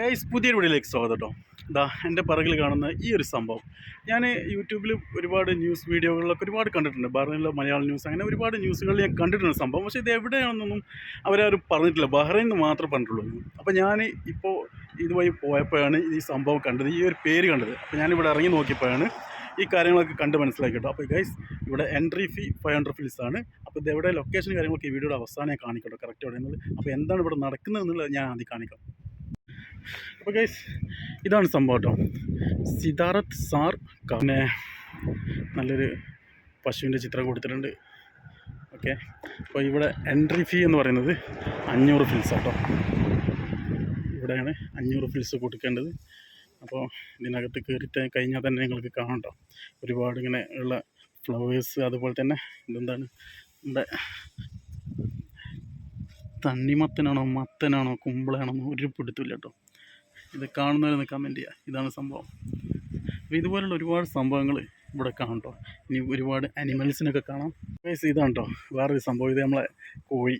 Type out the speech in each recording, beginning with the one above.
Guys പുതിയൊരു വീഡിയോയിലേക്ക് സ്വാഗതം കേട്ടോ ഇതാ എന്റെ പിറകിൽ കാണുന്ന ഈ ഒരു സംഭവം. ഞാൻ യൂട്യൂബിൽ ഒരുപാട് ന്യൂസ് വീഡിയോകളിലൊക്കെ ഒരുപാട് കണ്ടിട്ടുണ്ട്. ബഹ്റൈനിലെ മലയാളം ന്യൂസ് അങ്ങനെ ഒരുപാട് ന്യൂസുകളിൽ ഞാൻ കണ്ടിട്ടുണ്ട് സംഭവം. പക്ഷേ ഇത് എവിടെയാണെന്നൊന്നും അവരാരും പറഞ്ഞിട്ടില്ല. ബഹ്റൈൻ എന്ന് മാത്രമേ പറഞ്ഞിട്ടുള്ളൂ അപ്പോൾ ഞാൻ ഇപ്പോൾ ഇതുവഴി പോയപ്പോഴാണ് ഈ സംഭവം കണ്ടത്. ഈ ഒരു പേര് കണ്ടത്. അപ്പോൾ ഞാനിവിടെ ഇറങ്ങി നോക്കിയപ്പോഴാണ് ഈ കാര്യങ്ങളൊക്കെ കണ്ട് മനസ്സിലാക്കി കേട്ടോ അപ്പോൾ ഗൈസ് ഇവിടെ entry fee five hundred fees ആണ്. അപ്പോൾ ഇത് എവിടെ ലൊക്കേഷൻ കാര്യങ്ങളൊക്കെ ഈ വീഡിയോയുടെ അവസാനം കാണിക്കട്ടോ. കറക്റ്റ് എവിടെ അപ്പോൾ എന്താണ് ഇവിടെ നടക്കുന്നത് എന്നുള്ളത് ഞാൻ ആദ്യം കാണിക്കാം. അപ്പോൾ ഗൈസ് ഇതാണ് സംഭവം കേട്ടോ. സിതാറത്ത് സാർ പിന്നെ നല്ലൊരു പശുവിന്റെ ചിത്രം കൊടുത്തിട്ടുണ്ട്. ഓക്കെ അപ്പോൾ ഇവിടെ എൻട്രി ഫീ എന്ന് പറയുന്നത് അഞ്ഞൂറ് ഫിൽസ് കേട്ടോ ഇവിടെയാണ് അഞ്ഞൂറ് ഫിൽസ് കൊടുക്കേണ്ടത്. അപ്പോൾ ഇതിനകത്ത് കയറിയിട്ട് കഴിഞ്ഞാൽ തന്നെ നിങ്ങൾക്ക് കാണാം കേട്ടോ. ഒരുപാട് ഇങ്ങനെ ഉള്ള ഫ്ലവേഴ്സ് അതുപോലെ തന്നെ ഇതെന്താണ്? നമ്മുടെ തണ്ണിമത്തനാണോ മത്തനാണോ കുമ്പളാണോ ഒരു പിടുത്തമില്ല കേട്ടോ. ഇത് കാണുന്നവരൊന്ന് കമന്റ് ചെയ്യുക. ഇതാണ് സംഭവം. അപ്പോൾ ഇതുപോലുള്ള ഒരുപാട് സംഭവങ്ങൾ ഇവിടെ കാണും കേട്ടോ. ഇനി ഒരുപാട് അനിമൽസിനൊക്കെ കാണാം. ഗൈസ് ഇതാണ് കേട്ടോ. വേറൊരു സംഭവം. ഇത് നമ്മളെ കോഴി.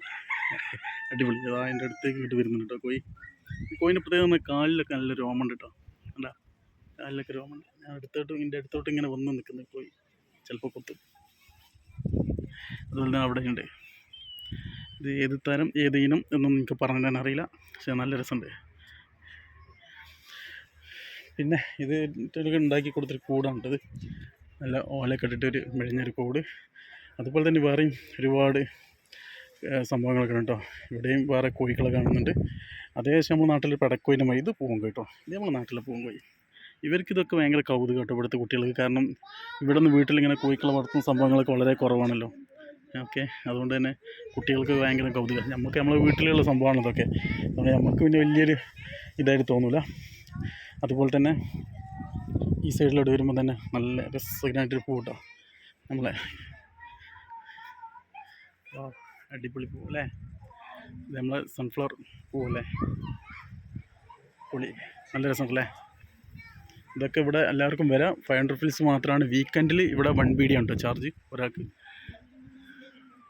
അടിപൊളി. അതാ അതിന്റെ അടുത്തേക്ക് ഇട്ട് വരുന്നുണ്ട് കേട്ടോ കോഴി. കോഴിന്റെ പ്രത്യേകത നമ്മൾ കാലിലൊക്കെ നല്ല രോമമുണ്ട് കേട്ടോ. അല്ല കാലിലൊക്കെ രോമമുണ്ട്. ഞാൻ അടുത്തോട്ട് ഇതിന്റെ അടുത്തോട്ട് ഇങ്ങനെ വന്ന് നിൽക്കുന്നു കോഴി. ചിലപ്പോൾ കൊത്തും. അതുപോലെ തന്നെ അവിടെ ഉണ്ട്. ഇത് ഏത് തരം ഏത് ഇനം എന്നൊന്നും എനിക്ക് പറഞ്ഞു തരാൻ അറിയില്ല. പക്ഷേ നല്ല രസമുണ്ട്. പിന്നെ ഇത് ഉണ്ടാക്കി കൊടുത്തൊരു കൂടാണ് ഇത്. നല്ല ഓലയൊക്കെ ഇട്ടിട്ട് ഒരു മെഴിഞ്ഞൊരു കൂട്. അതുപോലെ തന്നെ വേറെയും ഒരുപാട് സംഭവങ്ങളൊക്കെ കേട്ടോ. ഇവിടെയും വേറെ കോഴികളെ കാണുന്നുണ്ട്. അതേശം നമ്മുടെ നാട്ടിൽ പടക്കോയിന്റെ മൈ ഇത് പൂവും കേട്ടോ. ഇത് നമ്മുടെ നാട്ടിലെ പൂവും കോഴി ഇവർക്ക് ഇതൊക്കെ ഭയങ്കര കൗതുകം കേട്ടോ ഇവിടുത്തെ കുട്ടികൾക്ക്. കാരണം ഇവിടെ നിന്ന് വീട്ടിലിങ്ങനെ കോഴിക്കളെ വളർത്തുന്ന സംഭവങ്ങളൊക്കെ വളരെ കുറവാണല്ലോ. ഓക്കെ. അതുകൊണ്ട് തന്നെ കുട്ടികൾക്ക് ഭയങ്കര കൗതുകം. നമുക്ക് നമ്മളെ വീട്ടിലുള്ള സംഭവമാണ് ഇതൊക്കെ നമുക്ക് പിന്നെ വലിയൊരു ഇതായിട്ട് തോന്നില്ല അതുപോലെ തന്നെ ഈ സൈഡിലോട്ട് വരുമ്പോൾ തന്നെ നല്ല രസകരമായിട്ടൊരു പൂ കേട്ടോ നമ്മളെ അടിപൊളി പൂ അല്ലേ? ഇത് നമ്മളെ സൺഫ്ലവർ പൂ അല്ലേ? പൊളി. നല്ല രസമുണ്ടല്ലേ? ഇതൊക്കെ ഇവിടെ എല്ലാവർക്കും വരാം. ഫൈവ് ഹൺഡ്രഡ് ഫീൽസ് മാത്രമാണ്. വീക്കെൻഡിൽ ഇവിടെ വൺ ബി ഡി ഉണ്ടോ ചാർജ് ഒരാൾക്ക്.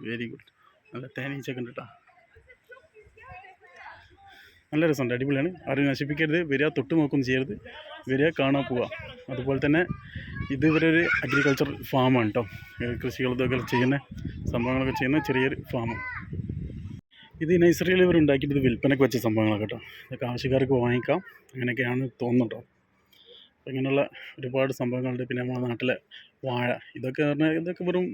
വെരി ഗുഡ് നല്ല തേനീച്ചൊക്കെ ഉണ്ട് കേട്ടോ. നല്ല രസമുണ്ട് അടിപൊളിയാണ്. ആരും നശിപ്പിക്കരുത്. വരിക തൊട്ട് നോക്കൊന്നും ചെയ്യരുത്. വരിക കാണാൻ പോവുക അതുപോലെ തന്നെ ഇത് ഒരു അഗ്രികൾച്ചർ ഫാമാണ് കേട്ടോ കൃഷികൾ ഇതൊക്കെ ചെയ്യുന്ന സംഭവങ്ങളൊക്കെ ചെയ്യുന്ന ചെറിയൊരു ഫാം ഇത് നഴ്സറിയിൽ ഇവർ ഉണ്ടാക്കിയിട്ട് വിൽപ്പനയ്ക്ക് വെച്ച സംഭവങ്ങളൊക്കെ കേട്ടോ ഇതൊക്കെ ആവശ്യക്കാർക്ക് വാങ്ങിക്കാം. അങ്ങനെയൊക്കെയാണ് തോന്നുന്നുണ്ടോ അപ്പോൾ ഇങ്ങനെയുള്ള ഒരുപാട് സംഭവങ്ങളുണ്ട്. പിന്നെ നമ്മുടെ നാട്ടിലെ വാഴ. ഇതൊക്കെ പറഞ്ഞാൽ ഇതൊക്കെ വെറും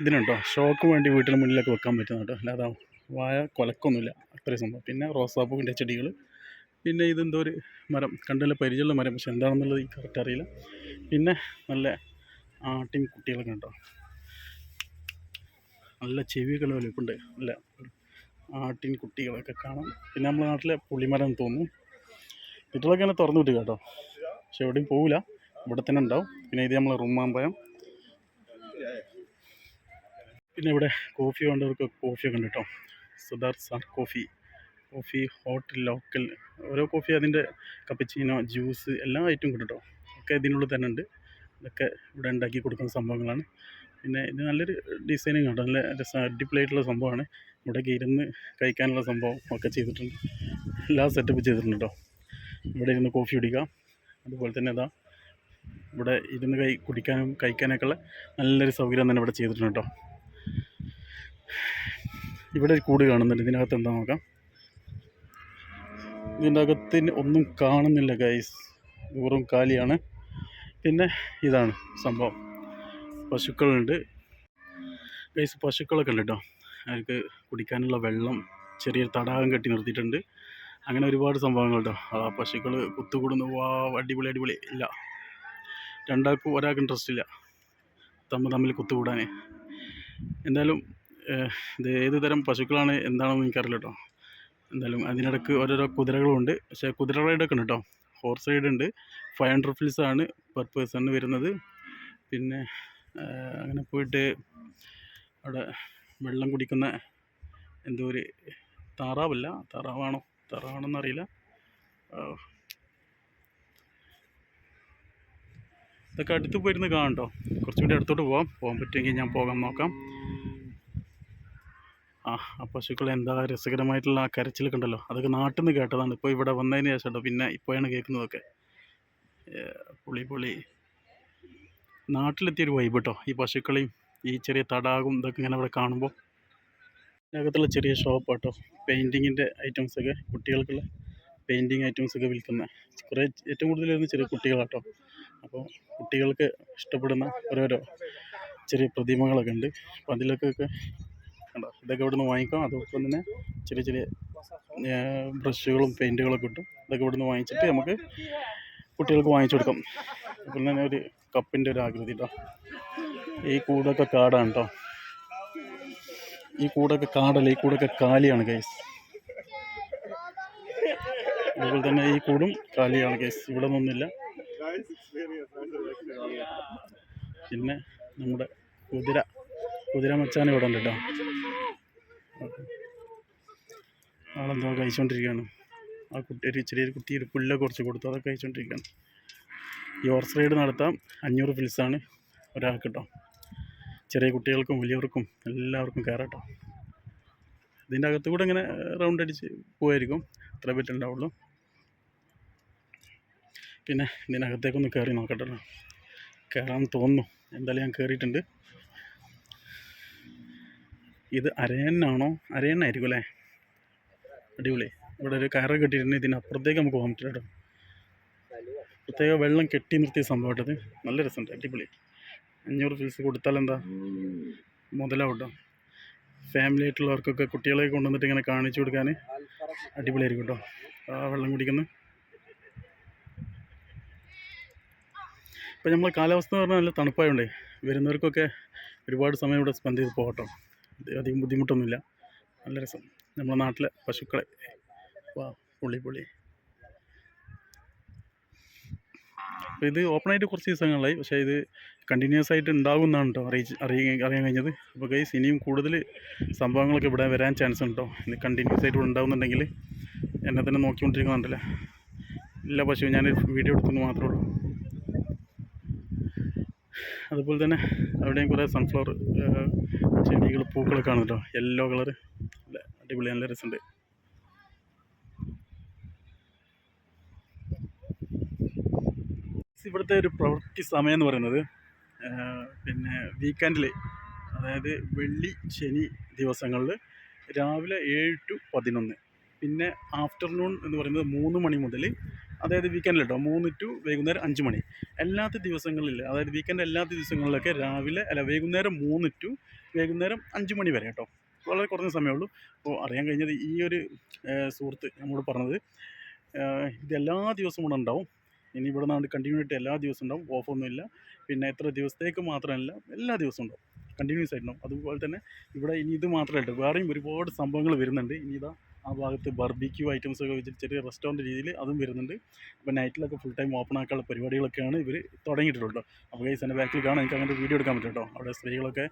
ഇതിനുണ്ടോ ഷോക്ക് വേണ്ടി വീട്ടിന് മുന്നിലൊക്കെ വെക്കാൻ പറ്റുന്നുണ്ടോ അല്ലാതെ വാഴ കൊലക്കൊന്നുമില്ല. അത്രയും സംഭവം. പിന്നെ റോസാപ്പൂവിന്റെ ചെടികൾ പിന്നെ ഇതെന്തോ ഒരു മരം. കണ്ടുള്ള പരിചയമുള്ള മരം. പക്ഷെ എന്താണെന്നുള്ളത് ഈ കറക്റ്റ് അറിയില്ല. പിന്നെ നല്ല ആട്ടിൻ കുട്ടികളൊക്കെ ഉണ്ടോ? നല്ല ചെവികൾ വലിപ്പുണ്ട്. നല്ല ആട്ടിൻ കുട്ടികളൊക്കെ കാണാം. പിന്നെ നമ്മുടെ നാട്ടിലെ പുളിമരം തോന്നുന്നു. കുട്ടികളൊക്കെ തന്നെ തുറന്നു വിട്ടു കേട്ടോ. പക്ഷെ എവിടെയും പോവില്ല. ഇവിടെ തന്നെ ഉണ്ടാവും. പിന്നെ ഇത് നമ്മളെ റുമാമ്പഴം പിന്നെ ഇവിടെ കോഫി വേണ്ടവർക്ക് കോഫിയൊക്കെ ഉണ്ട് കേട്ടോ. Sir coffee. Coffee hot local. ഓരോ കോഫി അതിന്റെ കപ്പച്ചീനോ ജ്യൂസ് എല്ലാ ഐറ്റവും കിട്ടും കേട്ടോ. ഒക്കെ ഇതിനുള്ളിൽ തന്നെ ഉണ്ട്. ഇതൊക്കെ ഇവിടെ ഉണ്ടാക്കി കൊടുക്കുന്ന സംഭവങ്ങളാണ്. പിന്നെ ഇത് നല്ലൊരു ഡിസൈനിങ് കേട്ടോ. നല്ല രസം അടിപൊളിയായിട്ടുള്ള സംഭവമാണ്. ഇവിടെയൊക്കെ ഇരുന്ന് കഴിക്കാനുള്ള സംഭവം ഒക്കെ ചെയ്തിട്ടുണ്ട്. എല്ലാ സെറ്റപ്പ് ചെയ്തിട്ടുണ്ട് കേട്ടോ. ഇവിടെ ഇരുന്ന് കോഫി കുടിക്കാം. അതുപോലെ തന്നെ ഇതാ ഇവിടെ ഇരുന്ന് കൈ കുടിക്കാനും കഴിക്കാനൊക്കെ ഉള്ള നല്ലൊരു സൗകര്യം തന്നെ ഇവിടെ ചെയ്തിട്ടുണ്ട് കേട്ടോ. ഇവിടെ ഒരു കൂട് കാണുന്നുണ്ട്. ഇതിനകത്ത് എന്താ നോക്കാം? ഇതിന്റെ അകത്ത് ഒന്നും കാണുന്നില്ല ഗൈസ് വെറും കാലിയാണ്. പിന്നെ ഇതാണ് സംഭവം. പശുക്കളുണ്ട്. ഗൈസ് പശുക്കളൊക്കെ ഉണ്ട് കേട്ടോ. അവർക്ക് കുടിക്കാനുള്ള വെള്ളം ചെറിയൊരു തടാകം കെട്ടി നിർത്തിയിട്ടുണ്ട്. അങ്ങനെ ഒരുപാട് സംഭവങ്ങൾ കേട്ടോ ആ പശുക്കൾ കുത്തുകൂടുന്നു. വാ അടിപൊളി അടിപൊളി. ഇല്ല. രണ്ടാൾക്കും ഒരാൾക്ക് ഇൻട്രസ്റ്റ് ഇല്ല. തമ്മിൽ തമ്മിൽ കുത്തുകൂടാൻ എന്തായാലും ഇത് ഏത് തരം പശുക്കളാണ് എന്താണെന്ന് എനിക്കറിയില്ല കേട്ടോ എന്തായാലും അതിനിടയ്ക്ക് ഓരോരോ കുതിരകളുണ്ട്. പക്ഷേ കുതിര റൈഡൊക്കെ ഉണ്ട് കേട്ടോ. ഹോർസ് റൈഡ് ഉണ്ട്. ഫൈവ് ഹൺഡ്രഡ് ആണ് പെർ പേഴ്സണിന് വരുന്നത്. പിന്നെ അങ്ങനെ പോയിട്ട് അവിടെ വെള്ളം കുടിക്കുന്ന എന്തോ ഒരു താറാവല്ല? താറാവാണോ? താറാവാണോന്ന് അറിയില്ല. ഇതൊക്കെ അടുത്ത് പോയിരുന്ന് കാണട്ടോ കുറച്ചും കൂടി അടുത്തോട്ട് പോവാം. പോകാൻ പറ്റുമെങ്കിൽ ഞാൻ പോകാൻ നോക്കാം. ആ ആ പശുക്കൾ എന്താ രസകരമായിട്ടുള്ള ആ കരച്ചിലൊക്കെ ഉണ്ടല്ലോ. അതൊക്കെ നാട്ടിൽ നിന്ന് കേട്ടതാണ്. ഇപ്പോൾ ഇവിടെ വന്നതിന് ശേഷം കേട്ടോ പിന്നെ ഇപ്പോഴാണ് കേൾക്കുന്നതൊക്കെ. പുളി പുളി. നാട്ടിലെത്തിയൊരു വൈബ് കേട്ടോ ഈ പശുക്കളെയും ഈ ചെറിയ തടാകവും ഇതൊക്കെ ഇങ്ങനെ ഇവിടെ കാണുമ്പോൾ ഇതിനകത്തുള്ള ചെറിയ ഷോപ്പ് കേട്ടോ പെയിന്റിങ്ങിന്റെ ഐറ്റംസൊക്കെ കുട്ടികൾക്കുള്ള പെയിന്റിങ് ഐറ്റംസൊക്കെ വിൽക്കുന്ന. കുറേ ഏറ്റവും കൂടുതൽ വരുന്ന ചെറിയ കുട്ടികളാട്ടോ അപ്പോൾ കുട്ടികൾക്ക് ഇഷ്ടപ്പെടുന്ന ഓരോരോ ചെറിയ പ്രതിമകളൊക്കെ ഉണ്ട്. അപ്പോൾ അതിലൊക്കെ കണ്ടോ? ഇതൊക്കെ ഇവിടെ നിന്ന് വാങ്ങിക്കാം. അതോടൊപ്പം തന്നെ ചെറിയ ചെറിയ ബ്രഷുകളും പെയിന്റുകളൊക്കെ കിട്ടും ഇതൊക്കെ ഇവിടെ നിന്ന് വാങ്ങിച്ചിട്ട് നമുക്ക് കുട്ടികൾക്ക് വാങ്ങിച്ചു കൊടുക്കാം. അതുപോലെ തന്നെ ഒരു കപ്പിന്റെ ഒരു ആകൃതി കേട്ടോ ഈ കൂടൊക്കെ കാടാണ് കേട്ടോ ഈ കൂടൊക്കെ കാടല്ല? ഈ കൂടൊക്കെ കാലിയാണ് കേസ് അതുപോലെ തന്നെ ഈ കൂടും കാലിയാണ് കേസ് ഇവിടെ നിന്നൊന്നുമില്ല പിന്നെ നമ്മുടെ കുതിര കുതിര മച്ചാൻ ഇവിടെ ഉണ്ട് കേട്ടോ ആളെന്തോ കഴിച്ചുകൊണ്ടിരിക്കുകയാണ് ആ കുട്ടി ഒരു ചെറിയൊരു കുട്ടി ഒരു പുല്ലൊക്കെ കുറച്ച് കൊടുത്തു. അതൊക്കെ കഴിച്ചുകൊണ്ടിരിക്കുകയാണ് ഈ ഹോർസ് റൈഡ് നടത്താം അഞ്ഞൂറ് ഫിൽസാണ് ഒരാൾക്ക് കേട്ടോ ചെറിയ കുട്ടികൾക്കും വലിയവർക്കും എല്ലാവർക്കും കയറാം കേട്ടോ ഇതിന്റെ അകത്ത് കൂടെ ഇങ്ങനെ റൗണ്ട് അടിച്ച് പോയായിരിക്കും അത്ര പറ്റുണ്ടാവുള്ളൂ പിന്നെ ഇതിനകത്തേക്കൊന്ന് കയറി നോക്കട്ടെ കേട്ടോ കയറാൻ തോന്നുന്നു. എന്തായാലും ഞാൻ കയറിയിട്ടുണ്ട് ഇത് അരയണ്ണാണോ? അരയണ്ണായിരിക്കും അല്ലേ? അടിപൊളി. ഇവിടെ ഒരു കയറ് കെട്ടിയിട്ടുണ്ട്. ഇതിനപ്പുറത്തേക്ക് നമുക്ക് പോകാൻ പറ്റില്ല കേട്ടോ. പ്രത്യേക വെള്ളം കെട്ടി നിർത്തിയ സംഭവം കേട്ടത് നല്ല രസമുണ്ട്. അടിപൊളി. അഞ്ഞൂറ് ഫീസ് കൊടുത്താൽ എന്താ? മുതലാവട്ടോ. ഫാമിലി ആയിട്ടുള്ളവർക്കൊക്കെ കുട്ടികളെ കൊണ്ടുവന്നിട്ട് ഇങ്ങനെ കാണിച്ചു കൊടുക്കാൻ അടിപൊളിയായിരിക്കും കേട്ടോ. ആ വെള്ളം കുടിക്കുന്നു. ഇപ്പം നമ്മൾ കാലാവസ്ഥ എന്ന് പറഞ്ഞാൽ നല്ല തണുപ്പായതുകൊണ്ടേ വരുന്നവർക്കൊക്കെ ഒരുപാട് സമയം ഇവിടെ സ്പെൻഡ് ചെയ്ത് പോകട്ടോ അധികം ബുദ്ധിമുട്ടൊന്നുമില്ല. നല്ല രസം. നമ്മുടെ നാട്ടിലെ പശുക്കളെ. വാ പുള്ളി പുള്ളി അപ്പോൾ ഇത് ഓപ്പണായിട്ട് കുറച്ച് ദിവസങ്ങളായി. പക്ഷേ ഇത് കണ്ടിന്യൂസ് ആയിട്ട് ഉണ്ടാകും എന്നാണ് കേട്ടോ അറിയിച്ച് അറിയാൻ അറിയാൻ കഴിഞ്ഞത്. അപ്പോൾ കൈസ് ഇനിയും കൂടുതൽ സംഭവങ്ങളൊക്കെ ഇവിടെ വരാൻ ചാൻസ് ഉണ്ട് കേട്ടോ ഇത് കണ്ടിന്യൂസ് ആയിട്ട് ഇവിടെ ഉണ്ടാകുന്നുണ്ടെങ്കിൽ എന്നെ തന്നെ നോക്കിക്കൊണ്ടിരിക്കുന്നുണ്ടല്ലേ? ഇല്ല പശു ഞാൻ വീഡിയോ എടുത്തു മാത്രമേ ഉള്ളൂ. അതുപോലെ തന്നെ അവിടെയും കുറേ സൺഫ്ലവർ ചെടികൾ പൂക്കളൊക്കെ ആണ് യെല്ലോ കളർ നല്ല അടിപൊളി നല്ല രസമുണ്ട്. ഇവിടുത്തെ ഒരു പ്രവൃത്തി സമയം എന്ന് പറയുന്നത് പിന്നെ വീക്കെൻഡിൽ അതായത് വെള്ളി ശനി ദിവസങ്ങളിൽ രാവിലെ ഏഴ് ടു പതിനൊന്ന്. പിന്നെ ആഫ്റ്റർനൂൺ എന്ന് പറയുന്നത് മൂന്ന് മണി മുതൽ അതായത് വീക്കെൻഡിൽ കേട്ടോ മൂന്ന് ടു വൈകുന്നേരം അഞ്ച് മണി. അല്ലാത്ത ദിവസങ്ങളിൽ അതായത് വീക്കെൻഡ് അല്ലാത്ത ദിവസങ്ങളിലൊക്കെ രാവിലെ അല്ല വൈകുന്നേരം മൂന്ന് ടു വൈകുന്നേരം അഞ്ച് മണി വരെ കേട്ടോ വളരെ കുറഞ്ഞ സമയമുള്ളൂ. അപ്പോൾ അറിയാൻ കഴിഞ്ഞത് ഈ ഒരു സുഹൃത്ത് നമ്മോട് പറഞ്ഞത് ഇത് എല്ലാ ദിവസവും ഇവിടെ ഉണ്ടാവും. ഇനി ഇവിടെ നിന്നാണ്ട് കണ്ടിന്യൂ ആയിട്ട് എല്ലാ ദിവസവും ഉണ്ടാവും. ഓഫൊന്നുമില്ല പിന്നെ എത്ര ദിവസത്തേക്ക് മാത്രമല്ല എല്ലാ ദിവസവും ഉണ്ടാവും. കണ്ടിന്യൂസ് ആയിട്ടുണ്ടാവും അതുപോലെ തന്നെ ഇവിടെ ഇനി ഇത് മാത്രമല്ല വേറെയും ഒരുപാട് സംഭവങ്ങൾ വരുന്നുണ്ട്. ഇനി ഇതാ ആ ഭാഗത്ത് ബർബിക്യൂ ഐറ്റംസ് ഒക്കെ വെച്ചിട്ട് ചെറിയ റെസ്റ്റോറന്റ് രീതിയിൽ അതും വരുന്നുണ്ട്. അപ്പോൾ നൈറ്റിലൊക്കെ ഫുൾ ടൈം ഓപ്പൺ ആക്കാനുള്ള പരിപാടികളൊക്കെയാണ് ഇവർ തുടങ്ങിയിട്ടുള്ളത്. അപ്പോൾ ഗൈസ് എന്റെ ബാക്കിൽ കാണാൻ എനിക്ക് അങ്ങനെ വീഡിയോ എടുക്കാൻ പറ്റും അവിടെ സ്ത്രീകളൊക്കെ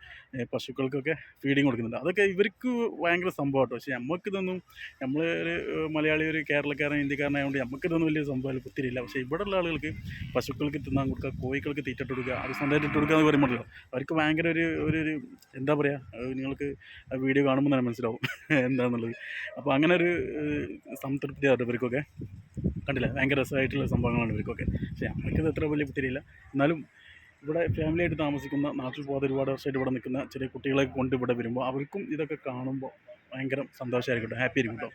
പശുക്കൾക്കൊക്കെ ഫീഡിങ് കൊടുക്കുന്നുണ്ട്. അതൊക്കെ ഇവർക്ക് ഭയങ്കര സംഭവം കേട്ടോ. പക്ഷേ നമുക്കിതൊന്നും നമ്മൾ ഒരു മലയാളി ഒരു കേരളക്കാരൻ ഇന്ത്യക്കാരനായതുകൊണ്ട് നമുക്കിതൊന്നും വലിയ സംഭവം ഒത്തിരിയില്ല പക്ഷേ ഇവിടെയുള്ള ആളുകൾക്ക് പശുക്കൾക്ക് തിന്നാൻ കൊടുക്കുക കോഴികൾക്ക് തീറ്റിട്ട് കൊടുക്കുക അത് സ്വന്തമായിട്ട് ഇട്ട് കൊടുക്കുക എന്ന് പറയുമ്പോഴല്ലോ അവർക്ക് ഭയങ്കര ഒരു ഒരു എന്താ പറയുക നിങ്ങൾക്ക് വീഡിയോ കാണുമ്പോൾ തന്നെ മനസ്സിലാവും. എന്താണെന്നുള്ളത് അപ്പോൾ അങ്ങനെ ഒരു സംതൃപ്തി സംതൃപ്തിയാണ് ഇവർക്കൊക്കെ. കണ്ടില്ല? ഭയങ്കര രസമായിട്ടുള്ള സംഭവങ്ങളാണ് ഇവർക്കൊക്കെ. പക്ഷേ ഞങ്ങൾക്കത് എത്ര വലിയ തിരിയില്ല എന്നാലും ഇവിടെ ഫാമിലി ആയിട്ട് താമസിക്കുന്ന നാട്ടിൽ പോകാതെ ഒരുപാട് വർഷമായിട്ട് ഇവിടെ നിൽക്കുന്ന ചെറിയ കുട്ടികളെ കൊണ്ട് ഇവിടെ വരുമ്പോൾ അവർക്കും ഇതൊക്കെ കാണുമ്പോൾ ഭയങ്കര സന്തോഷമായിരിക്കും ഹാപ്പി ആയിരിക്കും കേട്ടോ.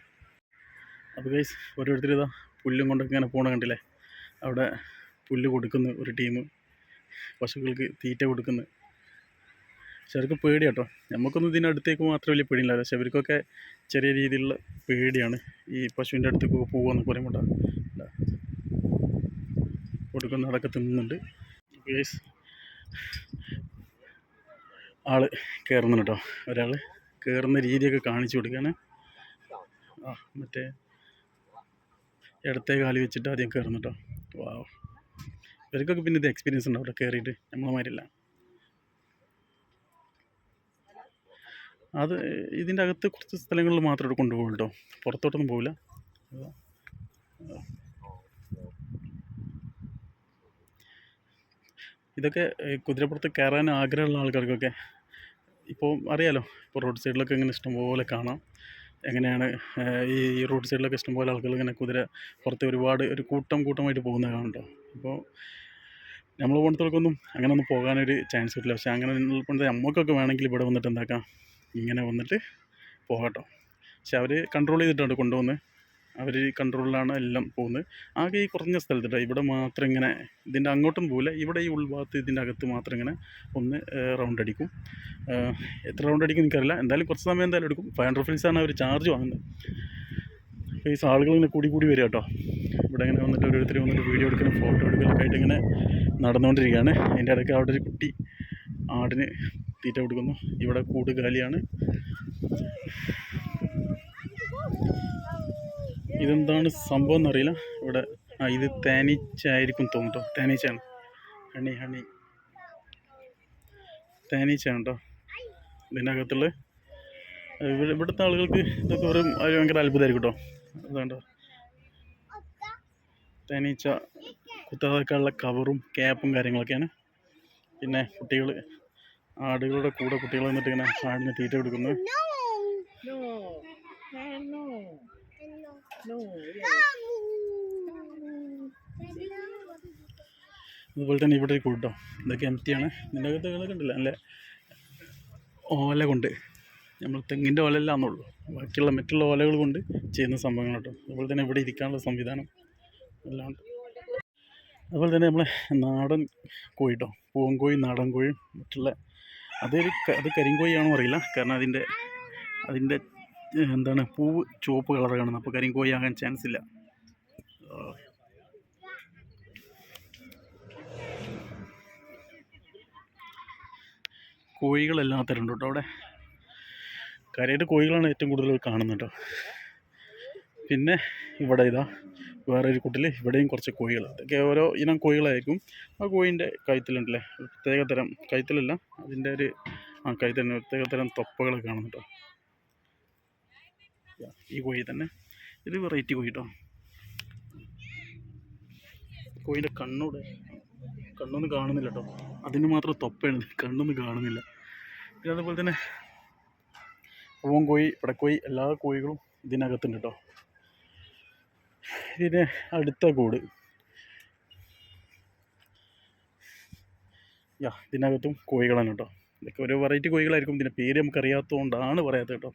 അപ്പോൾ ഗൈസ് ഓരോരുത്തർ ഇതാ പുല്ലും കൊണ്ടൊക്കെ ഇങ്ങനെ പോണ കണ്ടില്ലേ? അവിടെ പുല്ല് കൊടുക്കുന്ന ഒരു ടീം. പശുക്കൾക്ക് തീറ്റ കൊടുക്കുന്നു. അവർക്ക് പേടി കേട്ടോ. നമുക്കൊന്നും ഇതിനടുത്തേക്ക് മാത്രം വലിയ പേടിയില്ല. പക്ഷെ അവർക്കൊക്കെ ചെറിയ രീതിയിലുള്ള പേടിയാണ് ഈ പശുവിന്റെ അടുത്തേക്ക് പോകുമെന്ന് പറയുമ്പോൾ. കൊടുക്കുന്ന അതൊക്കെ തിന്നുന്നുണ്ട്. ഗൈസ് ആൾ കയറുന്നുണ്ട് കേട്ടോ. ഒരാൾ കയറുന്ന രീതിയൊക്കെ കാണിച്ചു കൊടുക്കുകയാണ്. ആ മറ്റേ ഇടത്തെ കാൽ വെച്ചിട്ട് ആദ്യം കയറുന്നു കേട്ടോ. വാ ഇവർക്കൊക്കെ പിന്നെ ഇത് എക്സ്പീരിയൻസ് ഉണ്ടാവും അവിടെ കയറിയിട്ട് നമ്മളെ മാതിരില്ല അത് ഇതിന്റെ അകത്ത് കുറച്ച് സ്ഥലങ്ങളിൽ മാത്രമേ കൊണ്ടുപോകുള്ളൂ കേട്ടോ. പുറത്തോട്ടൊന്നും പോവില്ല. ഇതൊക്കെ കുതിരപ്പുറത്ത് കയറാൻ ആഗ്രഹമുള്ള ആൾക്കാർക്കൊക്കെ ഇപ്പോൾ അറിയാലോ ഇപ്പോൾ റോഡ് സൈഡിലൊക്കെ ഇങ്ങനെ ഇഷ്ടംപോലെ കാണാം. എങ്ങനെയാണ് ഈ റോഡ് സൈഡിലൊക്കെ ഇഷ്ടംപോലെ ആൾക്കാർ ഇങ്ങനെ കുതിര പുറത്ത് ഒരുപാട് ഒരു കൂട്ടം കൂട്ടമായിട്ട് പോകുന്ന കാണുന്നുണ്ടോ? അപ്പോൾ നമ്മൾ പോകുന്നിടത്തോടൊക്കൊന്നും അങ്ങനെ ഒന്നും പോകാനൊരു ചാൻസ് കിട്ടില്ല പക്ഷേ അങ്ങനെ പോകുന്നത് നമുക്കൊക്കെ വേണമെങ്കിൽ ഇവിടെ വന്നിട്ട് എന്താക്കാം? ഇങ്ങനെ വന്നിട്ട് പോകട്ടോ. പക്ഷെ അവർ കൺട്രോൾ ചെയ്തിട്ടാണ് കൊണ്ടുവന്ന് അവർ കൺട്രോളിലാണ് എല്ലാം പോകുന്നത് ആകെ ഈ കുറഞ്ഞ സ്ഥലത്തിട്ടോ ഇവിടെ മാത്രം ഇങ്ങനെ ഇതിന്റെ അങ്ങോട്ടും പോകില്ല ഇവിടെ ഈ ഉൾഭാഗത്ത് ഇതിന്റെ അകത്ത് മാത്രം ഇങ്ങനെ ഒന്ന് റൗണ്ട് അടിക്കും. എത്ര റൗണ്ട് അടിക്കും എനിക്കറിയില്ല. എന്തായാലും കുറച്ച് സമയം എന്തായാലും എടുക്കും. ഫൈവ് ഹൺഡ്രഡ് ഫീൽസാണ് അവർ ചാർജ് വാങ്ങുന്നത് അപ്പോൾ ഈ ആളുകൾ ഇങ്ങനെ കൂടി കൂടി വരിക കേട്ടോ ഇവിടെ ഇങ്ങനെ വന്നിട്ട് ഓരോരുത്തർ വന്നിട്ട് വീഡിയോ എടുക്കുന്ന ഫോട്ടോ എടുക്കലൊക്കെ ആയിട്ട് ഇങ്ങനെ നടന്നുകൊണ്ടിരിക്കുകയാണ്. അതിന്റെ ഇടയ്ക്ക് അവിടെ ഒരു കുട്ടി ആടിന് തീറ്റ കൊടുക്കുന്നു. ഇവിടെ കൂട് കാലിയാണ്. ഇതെന്താണ് സംഭവം എന്നറിയില്ല. ഇവിടെ ആ ഇത് തേനീച്ചായിരിക്കും തോന്നുട്ടോ തേനീച്ചയാണ്. Honey honey. തേനീച്ചയാണ് കേട്ടോ ഇതിന്റെ അകത്തുള്ള ഇവിടെ ഇവിടുത്തെ ആളുകൾക്ക് ഇതൊക്കെ ഒരു ഭയങ്കര അത്ഭുതമായിരിക്കും കേട്ടോ അതുകൊണ്ടോ തേനീച്ച കുത്താതൊക്കെയുള്ള കവറും ക്യാപ്പും കാര്യങ്ങളൊക്കെയാണ്. പിന്നെ കുട്ടികൾ ആടുകളുടെ കൂടെ കുട്ടികൾ വന്നിട്ട് ഇങ്ങനെ ആടിന് തീറ്റ കൊടുക്കുന്നു. അതുപോലെ തന്നെ ഇവിടെ ഒരു കൂട്ടോ ഇതൊക്കെ എം ടി ആണ്. ഇതിന്റെ അകത്ത് ഇതൊക്കെ ഉണ്ടല്ലോ നല്ല ഓല കൊണ്ട്. നമ്മൾ തെങ്ങിന്റെ ഓല എന്നുള്ളൂ. ബാക്കിയുള്ള മറ്റുള്ള ഓലകൾ കൊണ്ട് ചെയ്യുന്ന സംഭവങ്ങൾ കേട്ടോ അതുപോലെ തന്നെ ഇവിടെ ഇരിക്കാനുള്ള സംവിധാനം എല്ലാം. ഉണ്ട് അതുപോലെ തന്നെ നമ്മളെ നാടൻ കോഴിട്ടോ പൂവൻ കോഴി നാടൻ കോഴി മറ്റുള്ള അതൊരു അത് കരിങ്കോഴിയാണോ അറിയില്ല. കാരണം അതിന്റെ അതിന്റെ എന്താണ് പൂവ് ചുവപ്പ് കളർ കാണുന്നത് അപ്പോൾ കരിങ്കോഴി ആകാൻ ചാൻസ് ഇല്ല. കോഴികളെല്ലാം തരുന്നുണ്ട് കേട്ടോ അവിടെ. കാര്യമായിട്ട് കോഴികളാണ് ഏറ്റവും കൂടുതൽ കാണുന്നത് കേട്ടോ. പിന്നെ ഇവിടെ ഇതാ വേറെ ഒരു കൂട്ടിൽ ഇവിടെയും കുറച്ച് കോഴികൾ അതൊക്കെ ഓരോ ഇനം കോഴികളായിരിക്കും. ആ കോഴീന്റെ കഴുത്തിലുണ്ടല്ലേ ഒരു പ്രത്യേക തരം കഴുത്തിലല്ല അതിന്റെ ഒരു ആ കഴുത്തിന് പ്രത്യേക തരം കാണും കേട്ടോ ഈ കോഴി തന്നെ. ഇത് വെറൈറ്റി കോഴി കേട്ടോ കോഴിന്റെ കണ്ണൂടെ കണ്ണൊന്നും കാണുന്നില്ല കേട്ടോ അതിന് മാത്രം തൊപ്പയാണ് കണ്ണൊന്നും കാണുന്നില്ല. പിന്നെ അതുപോലെ തന്നെ പൂവൻ കോഴി പടക്കോഴി എല്ലാ കോഴികളും ഇതിനകത്തുണ്ട് കേട്ടോ ഇതിന് അടുത്ത കൂട്. യാ ഇതിനകത്തും കോഴികളാണ് കേട്ടോ. ഇതൊക്കെ ഓരോ വെറൈറ്റി കോഴികളായിരിക്കും. ഇതിന്റെ പേര് നമുക്കറിയാത്തതുകൊണ്ടാണ് പറയാത്തത് കേട്ടോ.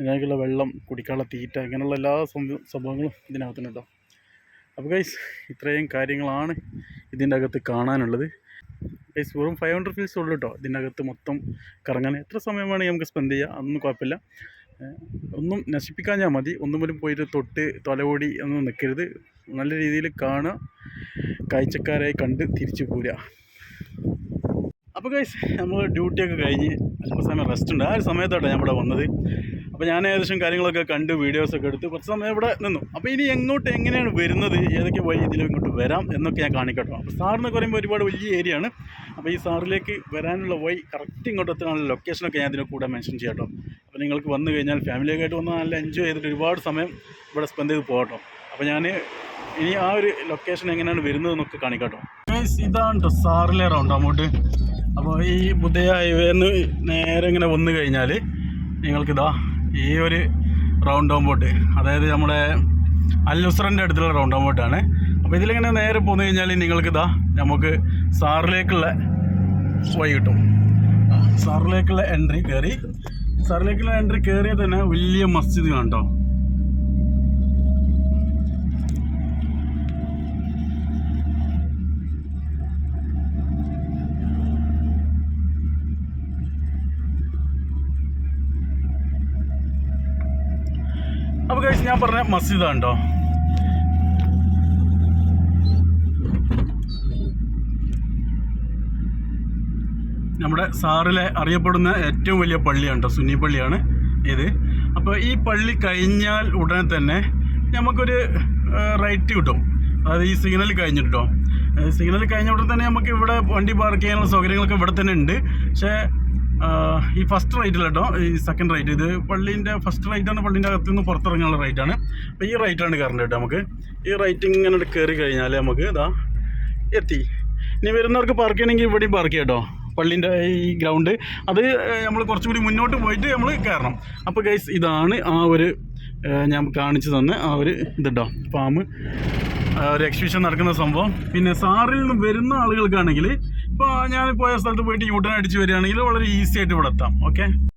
ഇതിനകത്തുള്ള വെള്ളം കുടിക്കാനുള്ള തീറ്റ ഇങ്ങനെയുള്ള എല്ലാ സംഭവ- സംഭവങ്ങളും ഇതിനകത്തുണ്ട് കേട്ടോ. അപ്പോൾ ഗൈസ് ഇത്രയും കാര്യങ്ങളാണ് ഇതിന്റെ അകത്ത് കാണാനുള്ളത്. ഗൈസ് വെറും ഫൈവ് ഹൺഡ്രഡ് ഫീൽസ് ഉള്ളൂ കേട്ടോ. ഇതിന്റെ അകത്ത് മൊത്തം കറങ്ങാൻ. എത്ര സമയമാണ് നമുക്ക് സ്പെൻഡ് ചെയ്യാം? അതൊന്നും കുഴപ്പമില്ല. ഒന്നും നശിപ്പിക്കാഞ്ഞാൽ മതി. ഒന്നും പോലും പോയിട്ട് തൊട്ട് തലയോടി ഒന്നും നിൽക്കരുത് നല്ല രീതിയിൽ കാണുക. കാഴ്ചക്കാരായി കണ്ട് തിരിച്ചു പോരുക. അപ്പോൾ ഗൈസ് നമ്മൾ ഡ്യൂട്ടിയൊക്കെ കഴിഞ്ഞ് അല്പസമയം റെസ്റ്റ് ഉണ്ട്. ആ ഒരു സമയത്തോട്ടാണ് ഞാൻ ഇവിടെ വന്നത്. അപ്പോൾ ഞാൻ ഏകദേശം കാര്യങ്ങളൊക്കെ കണ്ട് വീഡിയോസൊക്കെ എടുത്ത് കുറച്ച് സമയം ഇവിടെ നിന്നു. അപ്പോൾ ഇനി എങ്ങോട്ട് എങ്ങനെയാണ് വരുന്നത്? ഏതൊക്കെ വഴി ഇതിലും ഇങ്ങോട്ട് വരാം എന്നൊക്കെ ഞാൻ കാണിക്കട്ടോ. അപ്പോൾ സാറെന്നൊക്കെ പറയുമ്പോൾ ഒരുപാട് വലിയ ഏരിയ ആണ്. അപ്പോൾ ഈ സാറിലേക്ക് വരാനുള്ള വഴി കറക്റ്റ് ഇങ്ങോട്ട് എത്താനുള്ള ലൊക്കേഷനൊക്കെ ഞാൻ ഇതിന്റെ കൂടെ മെൻഷൻ ചെയ്യാട്ടോ അപ്പോൾ നിങ്ങൾക്ക് വന്നു കഴിഞ്ഞാൽ ഫാമിലിയൊക്കെ ആയിട്ട് വന്നാൽ നല്ല എൻജോയ് ചെയ്തിട്ട് ഒരുപാട് സമയം ഇവിടെ സ്പെൻഡ് ചെയ്ത് പോകട്ടോ അപ്പോൾ ഞാൻ ഇനി ആ ഒരു ലൊക്കേഷൻ എങ്ങനെയാണ് വരുന്നതെന്നൊക്കെ കാണിക്കാട്ടോ ഇതാണ് കേട്ടോ സാറിലെ റൗണ്ട് അങ്ങോട്ട്. അപ്പോൾ ഈ ബുദ്ധ ഹൈവേന്ന് നേരെ ഇങ്ങനെ വന്നു കഴിഞ്ഞാൽ നിങ്ങൾക്കിതാ ഈ ഒരു റൗണ്ട് ആകുമ്പോട്ട് അതായത് നമ്മുടെ അൽനുസ്രന്റെ അടുത്തുള്ള റൗണ്ട് ആകുമ്പോട്ടാണ് അപ്പോൾ ഇതിലിങ്ങനെ നേരെ പോന്നു കഴിഞ്ഞാൽ നിങ്ങൾക്കിതാ നമുക്ക് സാറിലേക്കുള്ള വഴി കിട്ടും. സാറിലേക്കുള്ള എൻട്രി കയറി സാറിലേക്കുള്ള എൻട്രി കയറിയാൽ തന്നെ വലിയ മസ്ജിദ് കാണും അപ്പോൾ കഴിച്ച് ഞാൻ പറഞ്ഞ മസ്ജിദാണ് കേട്ടോ നമ്മുടെ സാറിലെ അറിയപ്പെടുന്ന ഏറ്റവും വലിയ പള്ളിയാണ് സുന്നി പള്ളിയാണ് ഇത്. അപ്പോൾ ഈ പള്ളി കഴിഞ്ഞാൽ ഉടനെ തന്നെ നമുക്കൊരു റൈറ്റ് കിട്ടും. അതായത് ഈ സിഗ്നൽ കഴിഞ്ഞിട്ടോ സിഗ്നൽ കഴിഞ്ഞ ഉടനെ തന്നെ നമുക്ക് ഇവിടെ വണ്ടി പാർക്ക് ചെയ്യാനുള്ള സൗകര്യങ്ങളൊക്കെ ഇവിടെ തന്നെ ഉണ്ട്. പക്ഷേ ഈ ഫസ്റ്റ് റൈറ്റിൽ കേട്ടോ ഈ സെക്കൻഡ് റൈറ്റ് ഇത് പള്ളീന്റെ ഫസ്റ്റ് റൈറ്റാണ് പള്ളീന്റെ അകത്ത് നിന്ന് പുറത്തിറങ്ങാനുള്ള റൈറ്റാണ് അപ്പോൾ ഈ റൈറ്റാണ് കയറേണ്ടത് കേട്ടോ നമുക്ക്. ഈ റൈറ്റ് ഇങ്ങനെ കയറി കഴിഞ്ഞാൽ നമുക്ക് ഇതാ എത്തി. ഇനി വരുന്നവർക്ക് പാർക്ക് ചെയ്യണമെങ്കിൽ ഇവിടെയും പാർക്ക് ചെയ്യാം കേട്ടോ പള്ളീന്റെ ഈ ഗ്രൗണ്ട് അത് നമ്മൾ കുറച്ചും കൂടി മുന്നോട്ട് പോയിട്ട് നമ്മൾ കയറണം. അപ്പോൾ ഗൈസ് ഇതാണ് ആ ഒരു ഞാൻ കാണിച്ചു തന്ന ആ ഒരു ഇതുണ്ടോ ഫാം ഒരു എക്സിബിഷൻ നടക്കുന്ന സംഭവം. പിന്നെ സാറിൽ നിന്ന് വരുന്ന ആളുകൾക്കാണെങ്കിൽ ഇപ്പോൾ ഞാൻ പോയ സ്ഥലത്ത് പോയിട്ട് യൂട്ടേൺ അടിച്ച് വരികയാണെങ്കിൽ വളരെ ഈസി ആയിട്ട് ഇവിടെ എത്താം. ഓക്കെ